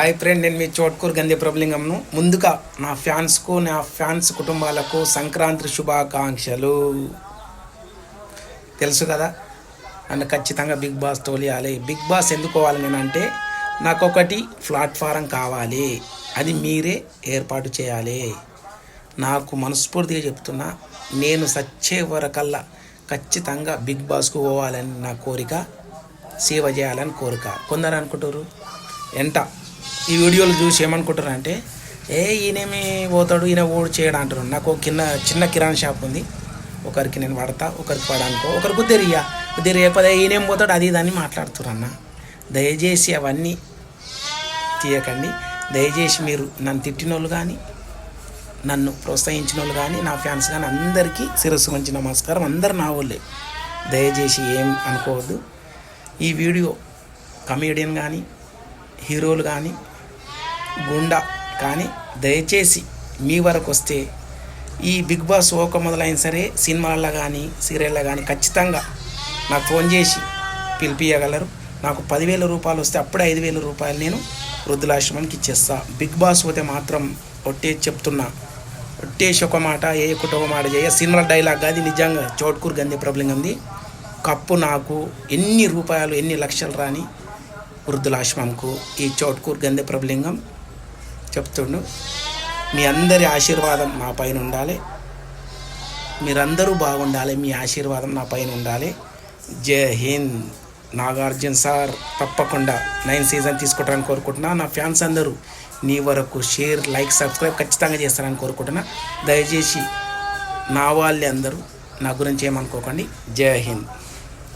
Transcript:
Hi friend నేను మీ చోట్కూర్ గంధి ప్రభులింగంను ముందుగా నా ఫ్యాన్స్కు నా ఫ్యాన్స్ కుటుంబాలకు సంక్రాంతి శుభాకాంక్షలు. తెలుసు కదా? నన్ను ఖచ్చితంగా బిగ్ బాస్ తోలియాలి. బిగ్ బాస్ ఎందుకోవాలి నేనంటే నాకు ఒకటి ప్లాట్ఫారం కావాలి. అది మీరే ఏర్పాటు చేయాలి. నాకు మనస్ఫూర్తిగా చెప్తున్నా నేను సచ్చే వరకల్లా ఖచ్చితంగా బిగ్ బాస్కు పోవాలని నా కోరిక సేవ చేయాలని కోరిక. కొందరు అనుకుంటారు ఎంట ఈ వీడియోలు చూసి ఏమనుకుంటారు అంటే ఏ ఈయనేమి పోతాడు ఈయన ఓడి చేయడం అంటారు నాకు ఒక కింద చిన్న కిరాణా షాప్ ఉంది. ఒకరికి నేను పడతా ఒకరికి పడానుకో ఒకరికి తెరియా ఉద్దరి పదే ఈయనేం పోతాడు అది ఇది అని మాట్లాడుతున్నారు అన్న. దయచేసి అవన్నీ తీయకండి. దయచేసి మీరు నన్ను తిట్టిన వాళ్ళు కానీ నన్ను ప్రోత్సహించిన వాళ్ళు కానీ నా ఫ్యాన్స్ కానీ అందరికీ శిరస్సు మంచి నమస్కారం. అందరు నా వాళ్ళే దయచేసి ఏం అనుకోవద్దు. ఈ వీడియో కమేడియన్ కానీ హీరోలు కానీ గుండా. కానీ దయచేసి మీ వరకు వస్తే ఈ బిగ్ బాస్ ఓక మొదలైన సరే సినిమాల్లో కానీ సీరియల్లో కానీ ఖచ్చితంగా నాకు ఫోన్ చేసి పిలిపియగలరు నాకు పదివేల రూపాయలు వస్తే అప్పుడే ఐదు వేల రూపాయలు నేను వృద్ధులాశ్రమానికి ఇచ్చేస్తా. బిగ్ బాస్ పోతే మాత్రం ఒట్టే చెప్తున్నా. ఒట్టేసి ఒక మాట ఏ ఒక మాట చేయ. సినిమా డైలాగ్ అది నిజంగా చోట్కూరు గంధి ప్రాబ్లం ఉంది. కప్పు నాకు ఎన్ని రూపాయలు ఎన్ని లక్షలు రాని వృద్ధులాశ్రమంకు ఈ చోట్కూరు గంధి ప్రభులింగం చెప్తుండు. మీ అందరి ఆశీర్వాదం నా పైన ఉండాలి. మీరందరూ బాగుండాలి మీ ఆశీర్వాదం నా పైన ఉండాలి. జై హింద్. నాగార్జున సార్ తప్పకుండా నైన్ సీజన్ తీసుకుంటారని కోరుకుంటున్నా. నా ఫ్యాన్స్ అందరూ నీ వరకు షేర్ లైక్ సబ్స్క్రైబ్ ఖచ్చితంగా చేస్తారని కోరుకుంటున్నా. దయచేసి నా వాళ్ళే అందరూ నా గురించి ఏమనుకోకండి. జై హింద్.